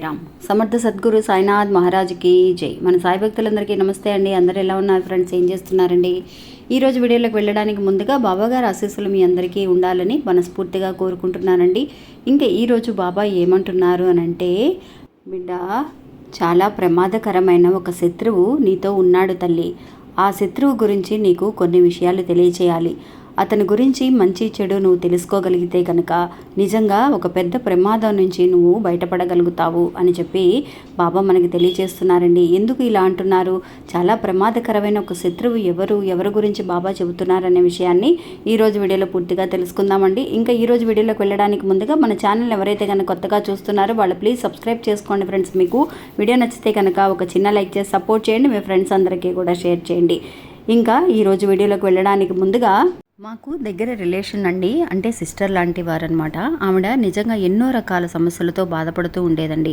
సాయిరామ్. సమర్థ సద్గురు సాయినాథ్ మహారాజ్కి జై. మన సాయి భక్తులందరికీ నమస్తే అండి. అందరు ఎలా ఉన్నారు ఫ్రెండ్స్? ఏం చేస్తున్నారండి? ఈరోజు వీడియోలోకి వెళ్ళడానికి ముందుగా బాబాగారు ఆశీస్సులు మీ అందరికీ ఉండాలని మనస్ఫూర్తిగా కోరుకుంటున్నానండి. ఇంకా ఈరోజు బాబా ఏమంటున్నారు అని అంటే బిడ్డ చాలా ప్రమాదకరమైన ఒక శత్రువు నీతో ఉన్నాడు తల్లి. ఆ శత్రువు గురించి నీకు కొన్ని విషయాలు తెలియచేయాలి. అతని గురించి మంచి చెడు నువ్వు తెలుసుకోగలిగితే కనుక నిజంగా ఒక పెద్ద ప్రమాదం నుంచి నువ్వు బయటపడగలుగుతావు అని చెప్పి బాబా మనకి తెలియజేస్తున్నారండి. ఎందుకు ఇలా అంటున్నారు? చాలా ప్రమాదకరమైన ఒక శత్రువు ఎవరు? ఎవరి గురించి బాబా చెబుతున్నారనే విషయాన్ని ఈరోజు వీడియోలో పూర్తిగా తెలుసుకుందామండి. ఇంకా ఈరోజు వీడియోలోకి వెళ్ళడానికి ముందుగా మన ఛానల్ ఎవరైతే కనుక కొత్తగా చూస్తున్నారో వాళ్ళు ప్లీజ్ సబ్స్క్రైబ్ చేసుకోండి ఫ్రెండ్స్. మీకు వీడియో నచ్చితే కనుక ఒక చిన్న లైక్ చేసి సపోర్ట్ చేయండి. మీ ఫ్రెండ్స్ అందరికీ కూడా షేర్ చేయండి. ఇంకా ఈరోజు వీడియోలోకి వెళ్ళడానికి ముందుగా మాకు దగ్గర రిలేషన్ అండి అంటే సిస్టర్ లాంటి వారనమాట ఆవిడ నిజంగా ఎన్నో రకాల సమస్యలతో బాధపడుతూ ఉండేదండి.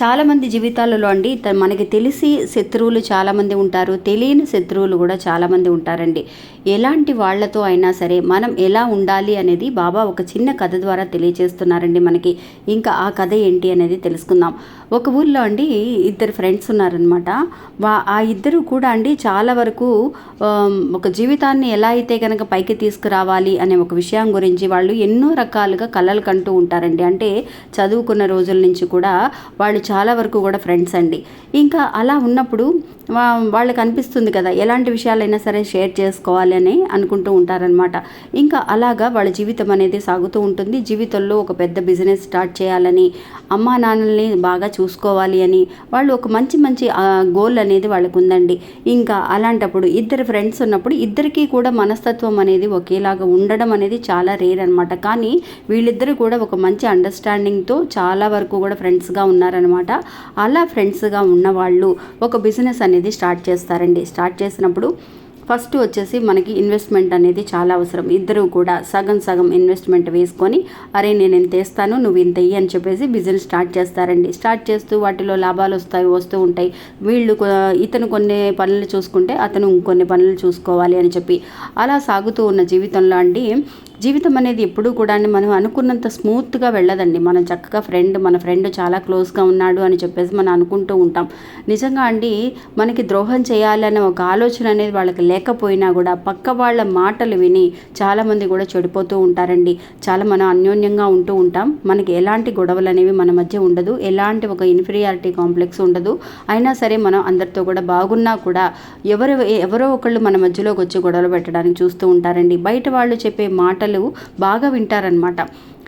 చాలామంది జీవితాలలో అండి మనకి తెలిసి శత్రువులు చాలామంది ఉంటారు తెలియని శత్రువులు కూడా చాలామంది ఉంటారండి. ఎలాంటి వాళ్ళతో అయినా సరే మనం ఎలా ఉండాలి అనేది బాబా ఒక చిన్న కథ ద్వారా తెలియజేస్తున్నారండి మనకి. ఇంకా ఆ కథ ఏంటి అనేది తెలుసుకుందాం. ఒక ఊర్లో అండి ఇద్దరు ఫ్రెండ్స్ ఉన్నారనమాట వా ఆ ఇద్దరు కూడా అండి చాలా వరకు ఒక జీవితాన్ని ఎలా అయితే కనుక పైకి తీసుకురావాలి అనే ఒక విషయం గురించి వాళ్ళు ఎన్నో రకాలుగా కలలు కంటూ ఉంటారండి. అంటే చదువుకున్న రోజుల నుంచి కూడా వాళ్ళు చాలా వరకు కూడా ఫ్రెండ్స్ అండి. ఇంకా అలా ఉన్నప్పుడు వాళ్ళకి అనిపిస్తుంది కదా ఎలాంటి విషయాలైనా సరే షేర్ చేసుకోవాలి అని అనుకుంటూ ఉంటారనమాట ఇంకా అలాగా వాళ్ళ జీవితం అనేది సాగుతూ ఉంటుంది. జీవితంలో ఒక పెద్ద బిజినెస్ స్టార్ట్ చేయాలని అమ్మా నాన్నల్ని బాగా చూసుకోవాలి అని వాళ్ళు ఒక మంచి మంచి గోల్ అనేది వాళ్ళకు ఉందండి ఇంకా అలాంటప్పుడు ఇద్దరు ఫ్రెండ్స్ ఉన్నప్పుడు ఇద్దరికీ కూడా మనస్తత్వం అనేది ఒకేలాగా ఉండడం అనేది చాలా రేర్ అనమాట కానీ వీళ్ళిద్దరూ కూడా ఒక మంచి అండర్స్టాండింగ్తో చాలా వరకు కూడా ఫ్రెండ్స్గా ఉన్నారనమాట అలా ఫ్రెండ్స్గా ఉన్నవాళ్ళు ఒక బిజినెస్ అనేది స్టార్ట్ చేస్తారండి. స్టార్ట్ చేసినప్పుడు ఫస్ట్ వచ్చేసి మనకి ఇన్వెస్ట్మెంట్ అనేది చాలా అవసరం. ఇద్దరు కూడా సగం సగం ఇన్వెస్ట్మెంట్ వేసుకొని అరే నేను ఇంత వేస్తాను నువ్వు ఇంత ఇయ్యి అని చెప్పేసి బిజినెస్ స్టార్ట్ చేస్తారండి. స్టార్ట్ చేస్తూ వాటిలో లాభాలు వస్తాయి వస్తూ ఉంటాయి. వీళ్ళు ఇతను కొన్ని పనులు చూసుకుంటే అతను ఇంకొన్ని పనులు చూసుకోవాలి అని చెప్పి. అలా సాగుతూ ఉన్న జీవితంలో అండి జీవితం అనేది ఎప్పుడూ కూడా మనం అనుకున్నంత స్మూత్గా వెళ్ళదండి. మనం చక్కగా ఫ్రెండ్ మన ఫ్రెండ్ చాలా క్లోజ్గా ఉన్నాడు అని చెప్పేసి మనం అనుకుంటూ ఉంటాం. నిజంగా అండి మనకి ద్రోహం చేయాలనే ఒక ఆలోచన అనేది వాళ్ళకి లేకపోయినా కూడా పక్క వాళ్ళ మాటలు విని చాలామంది కూడా చెడిపోతూ ఉంటారండి. చాలా మనం అన్యోన్యంగా ఉంటూ ఉంటాం. మనకి ఎలాంటి గొడవలు అనేవి మన మధ్య ఉండదు. ఎలాంటి ఒక ఇన్ఫీరియారిటీ కాంప్లెక్స్ ఉండదు. అయినా సరే మనం అందరితో కూడా బాగున్నా కూడా ఎవరు ఎవరో ఒకళ్ళు మన మధ్యలోకి వచ్చి గొడవలు పెట్టడానికి చూస్తూ ఉంటారండి. బయట వాళ్ళు చెప్పే మాటలు బాగా వింటారనమాట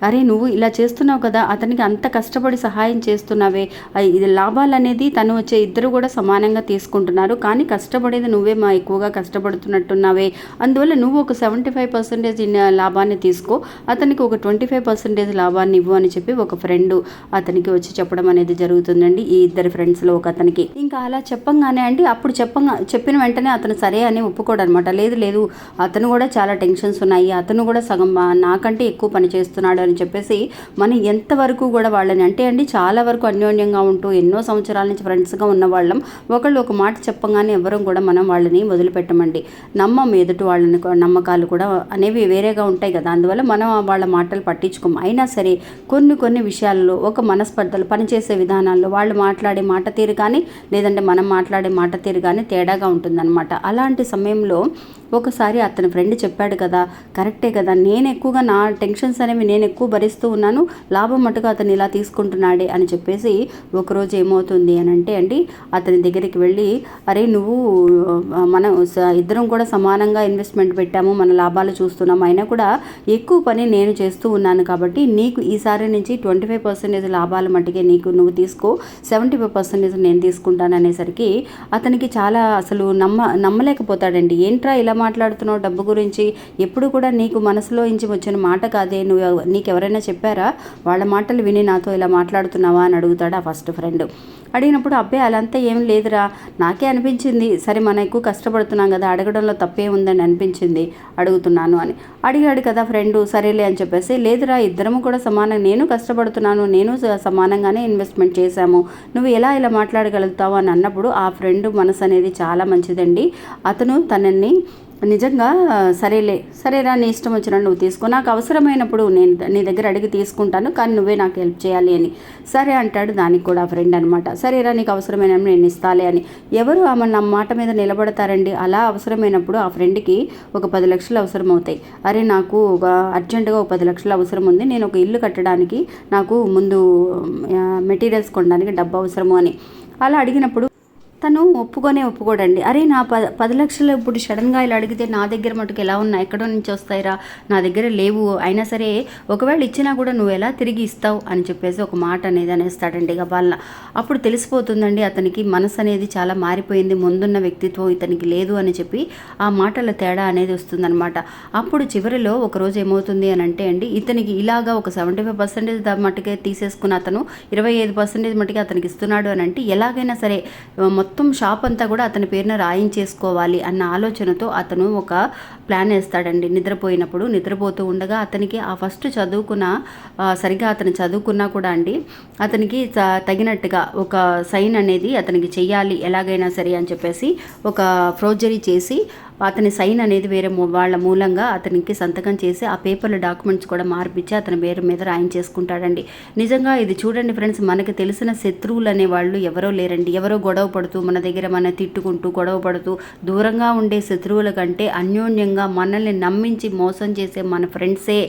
అరే నువ్వు ఇలా చేస్తున్నావు కదా అతనికి అంత కష్టపడి సహాయం చేస్తున్నావే. ఇది లాభాలు అనేది తను వచ్చే ఇద్దరు కూడా సమానంగా తీసుకుంటున్నారు. కానీ కష్టపడేది నువ్వే మా ఎక్కువగా కష్టపడుతున్నట్టున్నావే. అందువల్ల నువ్వు ఒక సెవెంటీ ఫైవ్ పర్సెంటేజ్ లాభాన్ని తీసుకో. అతనికి ఒక ట్వంటీ ఫైవ్ పర్సెంటేజ్ లాభాన్ని ఇవ్వు అని చెప్పి ఒక ఫ్రెండ్ అతనికి వచ్చి చెప్పడం అనేది జరుగుతుందండి ఈ ఇద్దరు ఫ్రెండ్స్లో ఒక అతనికి. ఇంకా అలా చెప్పంగానే అండి అప్పుడు చెప్పంగా చెప్పిన వెంటనే అతను సరే అని ఒప్పుకోడు అనమాట. లేదు లేదు అతను కూడా చాలా టెన్షన్స్ ఉన్నాయి. అతను కూడా సగం మా- నాకంటే ఎక్కువ పని చేస్తున్నాడు అని చెప్పేసి మనం ఎంతవరకు కూడా వాళ్ళని అంటే అండి చాలా వరకు అన్యోన్యంగా ఉంటూ ఎన్నో సంవత్సరాల నుంచి ఫ్రెండ్స్గా ఉన్న వాళ్ళం. ఒకళ్ళు ఒక మాట చెప్పగానే ఎవ్వరం కూడా మనం వాళ్ళని వదిలిపెట్టమండి. నమ్మం ఎదుటి వాళ్ళని నమ్మకాలు కూడా అనేవి వేరేగా ఉంటాయి కదా. అందువల్ల మనం వాళ్ళ మాటలు పట్టించుకోం. అయినా సరే కొన్ని కొన్ని విషయాల్లో ఒక మనస్పర్ధలు పనిచేసే విధానాల్లో వాళ్ళు మాట్లాడే మాట తీరు కానీ లేదంటే మనం మాట్లాడే మాట తీరు కానీ తేడాగా ఉంటుందన్నమాట. అలాంటి సమయంలో ఒకసారి అతని ఫ్రెండ్ చెప్పాడు కదా కరెక్టే కదా. నేను ఎక్కువగా నా టెన్షన్స్ అనేవి నేను ఎక్కువ భరిస్తూ ఉన్నాను లాభం మటుకు అతను ఇలా తీసుకుంటున్నాడే అని చెప్పేసి ఒకరోజు ఏమవుతుంది అని అంటే అండి అతని దగ్గరికి వెళ్ళి అరే నువ్వు మనం ఇద్దరం కూడా సమానంగా ఇన్వెస్ట్మెంట్ పెట్టాము మన లాభాలు చూస్తున్నాం. అయినా కూడా ఎక్కువ పని నేను చేస్తూ ఉన్నాను కాబట్టి నీకు ఈసారి నుంచి ట్వంటీ ఫైవ్ పర్సెంటేజ్ లాభాల మట్టుకే నీకు నువ్వు తీసుకో సెవెంటీ ఫైవ్ పర్సెంటేజ్ నేను తీసుకుంటాను అనేసరికి అతనికి చాలా అసలు నమ్మ నమ్మలేకపోతాడండి. ఏంట్రా ఇలా మాట్లాడుతున్నావు డబ్బు గురించి. ఎప్పుడు కూడా నీకు మనసులో ఇంచి వచ్చిన మాట కాదే. నువ్వు నీకు ఎవరైనా చెప్పారా? వాళ్ళ మాటలు విని నాతో ఇలా మాట్లాడుతున్నావా అని అడుగుతాడు ఆ ఫస్ట్ ఫ్రెండ్. అడిగినప్పుడు అబ్బాయి అలంతా ఏం లేదురా. నాకే అనిపించింది. సరే మనం ఎక్కువ కష్టపడుతున్నాం కదా అడగడంలో తప్పే ఉందని అనిపించింది అడుగుతున్నాను అని. అడిగాడు కదా ఫ్రెండ్ సరేలే అని చెప్పేసి. లేదురా ఇద్దరము కూడా సమానం. నేను కష్టపడుతున్నాను నేను స- సమానంగానే ఇన్వెస్ట్మెంట్ చేశాము. నువ్వు ఎలా ఇలా మాట్లాడగలుగుతావు అని అన్నప్పుడు ఆ ఫ్రెండ్ మనసు అనేది చాలా మంచిదండి. అతను తనని నిజంగా సరేలే సరేరా నీ ఇష్టం వచ్చిన నువ్వు తీసుకో. నాకు అవసరమైనప్పుడు నేను నీ దగ్గర అడిగి తీసుకుంటాను కానీ నువ్వే నాకు హెల్ప్ చేయాలి అని. సరే అంటాడు దానికి కూడా ఫ్రెండ్ అనమాట సరేరా నీకు అవసరమైన నేను ఇస్తాలే అని. ఎవరు ఆమె నా మాట మీద నిలబడతారండి? అలా అవసరమైనప్పుడు ఆ ఫ్రెండ్కి ఒక పది లక్షలు అవసరం అవుతాయి అరే నాకు ఒక అర్జెంటుగా ఒక పది లక్షలు అవసరం ఉంది. నేను ఒక ఇల్లు కట్టడానికి నాకు ముందు మెటీరియల్స్ కొనడానికి డబ్బు అవసరము అని. అలా అడిగినప్పుడు తను ఒప్పుకొనే ఒప్పుకోడండి. అరే నా ప పది లక్షలు ఇప్పుడు సడన్గా ఇలా అడిగితే నా దగ్గర మటుకు ఎలా ఉన్నా ఎక్కడో నుంచి వస్తాయిరా నా దగ్గర లేవు అయినా సరే ఒకవేళ ఇచ్చినా కూడా నువ్వు ఎలా తిరిగి ఇస్తావు అని చెప్పేసి ఒక మాట అనేది అనేస్తాడండి ఇక వాళ్ళ అప్పుడు తెలిసిపోతుందండి అతనికి మనసు అనేది చాలా మారిపోయింది ముందున్న వ్యక్తిత్వం ఇతనికి లేదు అని చెప్పి ఆ మాటల తేడా అనేది వస్తుందన్నమాట. అప్పుడు చివరిలో ఒక రోజు ఏమవుతుంది అని అంటే అండి ఇతనికి ఇలాగా ఒక సెవెంటీ ఫైవ్ పర్సెంటేజ్ మట్టుకే తీసేసుకున్న అతను ఇరవై ఐదు పర్సెంటేజ్ మట్టుకే అతనికి ఇస్తున్నాడు అని అంటే ఎలాగైనా సరే మొత్తం మొత్తం షాప్ అంతా కూడా అతని పేరున రాయించేసుకోవాలి అన్న ఆలోచనతో అతను ఒక ప్లాన్ వేస్తాడండి. నిద్రపోయినప్పుడు నిద్రపోతూ ఉండగా అతనికి ఆ ఫస్ట్ చదువుకున్న సరిగ్గా సరిగా అతను చదువుకున్నా కూడా అండి అతనికి త- తగినట్టుగా ఒక సైన్ అనేది అతనికి చెయ్యాలి ఎలాగైనా సరే అని చెప్పేసి ఒక ఫ్రోజరీ చేసి అతని సైన్ అనేది వేరే వాళ్ళ మూలంగా అతనికి సంతకం చేసి ఆ పేపర్ల డాక్యుమెంట్స్ కూడా మార్పిచ్చి అతని పేరు మీద రాయించేసుకుంటాడండి. నిజంగా ఇది చూడండి ఫ్రెండ్స్ మనకి తెలిసిన శత్రువులు అనే వాళ్ళు ఎవరో లేరండి. ఎవరో గొడవ పడుతూ మన దగ్గర మన తిట్టుకుంటూ గొడవ పడుతూ దూరంగా ఉండే శత్రువుల కంటే అన్యోన్యంగా మనల్ని నమ్మించి మోసం చేసే మన ఫ్రెండ్సే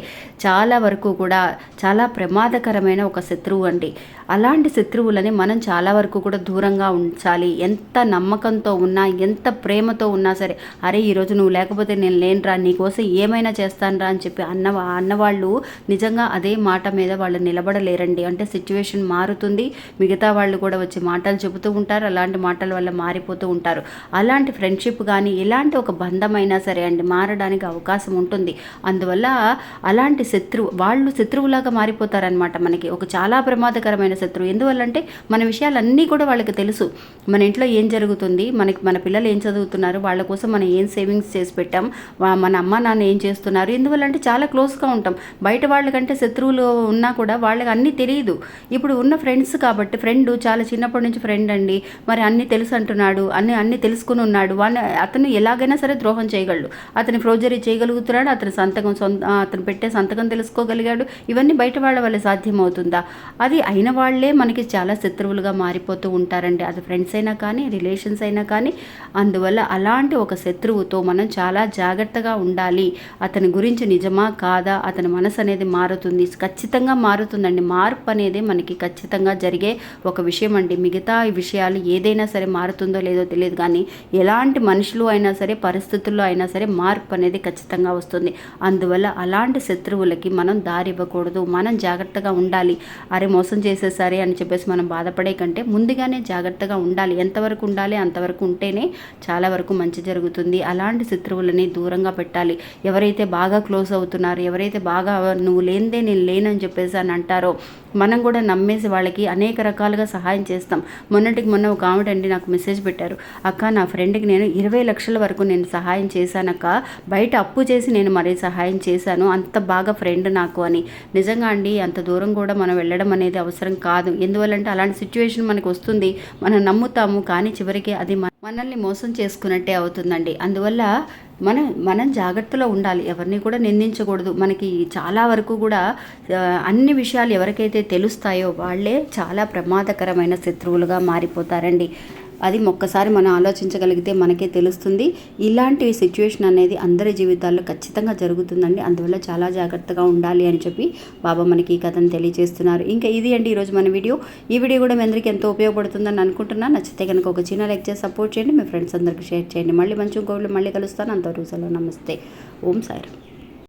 చాలా వరకు కూడా చాలా ప్రమాదకరమైన ఒక శత్రువు అండి. అలాంటి శత్రువులని మనం చాలా వరకు కూడా దూరంగా ఉంచాలి. ఎంత నమ్మకంతో ఉన్నా ఎంత ప్రేమతో ఉన్నా సరే అరే ఈరోజు నువ్వు లేకపోతే నేను లేనురా నీకోసం ఏమైనా చేస్తానురా అని చెప్పి అన్న అన్నవాళ్ళు నిజంగా అదే మాట మీద వాళ్ళు నిలబడలేరండి. అంటే సిచ్యువేషన్ మారుతుంది. మిగతా వాళ్ళు కూడా వచ్చి మాటలు చెబుతూ ఉంటారు. అలాంటి మాటల వల్ల మారిపోతూ ఉంటారు. అలాంటి ఫ్రెండ్షిప్ కానీ ఎలాంటి ఒక బంధమైనా సరే అండి మారడానికి అవకాశం ఉంటుంది. అందువల్ల అలాంటి శత్రువు వాళ్ళు శత్రువులాగా మారిపోతారనమాట మనకి. ఒక చాలా ప్రమాదకరమైన శత్రువు. ఎందువల్లంటే మన విషయాలన్నీ కూడా వాళ్ళకి తెలుసు. మన ఇంట్లో ఏం జరుగుతుంది? మనకి మన పిల్లలు ఏం చదువుతున్నారు? వాళ్ళ కోసం మనం ఏం సేవింగ్స్ చేసి పెట్టాం. మన అమ్మ నాన్న ఏం చేస్తున్నారు? ఎందువల్లంటే చాలా క్లోజ్గా ఉంటాం. బయట వాళ్ళకంటే శత్రువులు ఉన్నా కూడా వాళ్ళకి అన్నీ తెలియదు ఇప్పుడు ఉన్న ఫ్రెండ్స్ కాబట్టి ఫ్రెండ్ చాలా చిన్నప్పటి నుంచి ఫ్రెండ్ అండి. మరి అన్నీ తెలుసు అంటున్నాడు అన్ని అన్నీ తెలుసుకుని ఉన్నాడు. వాడిని అతను ఎలాగైనా సరే ద్రోహం చేయగలడు. అతని ఫ్రోజరీ చేయగలుగుతున్నాడు అతని సంతకం సొంత అతను పెట్టే సంతకం తెలుసుకోగలిగాడు. ఇవన్నీ బయట వాళ్ళ వల్ల సాధ్యమవుతుందా? అది అయిన వాళ్ళే మనకి చాలా శత్రువులుగా మారిపోతూ ఉంటారండి. అది ఫ్రెండ్స్ అయినా కానీ రిలేషన్స్ అయినా కానీ. అందువల్ల అలాంటి ఒక శత్రువు శత్రువుతో మనం చాలా జాగ్రత్తగా ఉండాలి. అతని గురించి నిజమా? కాదా? అతని మనసు అనేది మారుతుంది. ఖచ్చితంగా మారుతుందండి. మార్పు అనేది మనకి ఖచ్చితంగా జరిగే ఒక విషయం అండి. మిగతా విషయాలు ఏదైనా సరే మారుతుందో లేదో తెలియదు. కానీ ఎలాంటి మనుషులు అయినా సరే పరిస్థితుల్లో అయినా సరే మార్పు అనేది ఖచ్చితంగా వస్తుంది. అందువల్ల అలాంటి శత్రువులకి మనం దారి ఇవ్వకూడదు. మనం జాగ్రత్తగా ఉండాలి. అరే మోసం చేసేసారే అని చెప్పేసి మనం బాధపడే కంటే ముందుగానే జాగ్రత్తగా ఉండాలి. ఎంతవరకు ఉండాలి అంతవరకు ఉంటేనే చాలా వరకు మంచి జరుగుతుంది. అలాంటి శత్రువులని దూరంగా పెట్టాలి. ఎవరైతే బాగా క్లోజ్ అవుతున్నారో ఎవరైతే బాగా నువ్వు లేనిదే నేను లేనని చెప్పేసి అని అంటారో మనం కూడా నమ్మేసి వాళ్ళకి అనేక రకాలుగా సహాయం చేస్తాం. మొన్నటికి మొన్న ఒక ఆవిడ అండి నాకు మెసేజ్ పెట్టారు. అక్క నా ఫ్రెండ్కి నేను ఇరవై లక్షల వరకు నేను సహాయం చేశానక్క. బయట అప్పు చేసి నేను మరీ సహాయం చేశాను. అంత బాగా ఫ్రెండ్ నాకు అని. నిజంగా అండి అంత దూరం కూడా మనం వెళ్ళడం అనేది అవసరం కాదు. ఎందువల్లంటే అలాంటి సిచ్యువేషన్ మనకు వస్తుంది. మనం నమ్ముతాము కానీ చివరికి అది మనల్ని మోసం చేసుకున్నట్టే అవుతుందండి. అందువల్ల మనం మనం జాగ్రత్తలో ఉండాలి. ఎవరిని కూడా నిందించకూడదు. మనకి చాలా వరకు కూడా అన్ని విషయాలు ఎవరికైతే తెలుస్తాయో వాళ్ళే చాలా ప్రమాదకరమైన శత్రువులుగా మారిపోతారండి. అది ఒక్కసారి మనం ఆలోచించగలిగితే మనకే తెలుస్తుంది. ఇలాంటి సిచ్యువేషన్ అనేది అందరి జీవితాల్లో ఖచ్చితంగా జరుగుతుందండి. అందువల్ల చాలా జాగ్రత్తగా ఉండాలి అని చెప్పి బాబా మనకి ఈ కథను తెలియజేస్తున్నారు. ఇంకా ఇది అండి ఈరోజు మన వీడియో. ఈ వీడియో కూడా మీ అందరికీ ఎంతో ఉపయోగపడుతుందని అనుకుంటున్నాను నచ్చితే కనుక ఒక చిన్న లైక్ చేసి సపోర్ట్ చేయండి. మీ ఫ్రెండ్స్ అందరికీ షేర్ చేయండి. మళ్ళీ మంచి ఇంకోళ్ళు మళ్ళీ కలుస్తాను. అంతవరకు సెలవు. నమస్తే. ఓం సాయిరామ్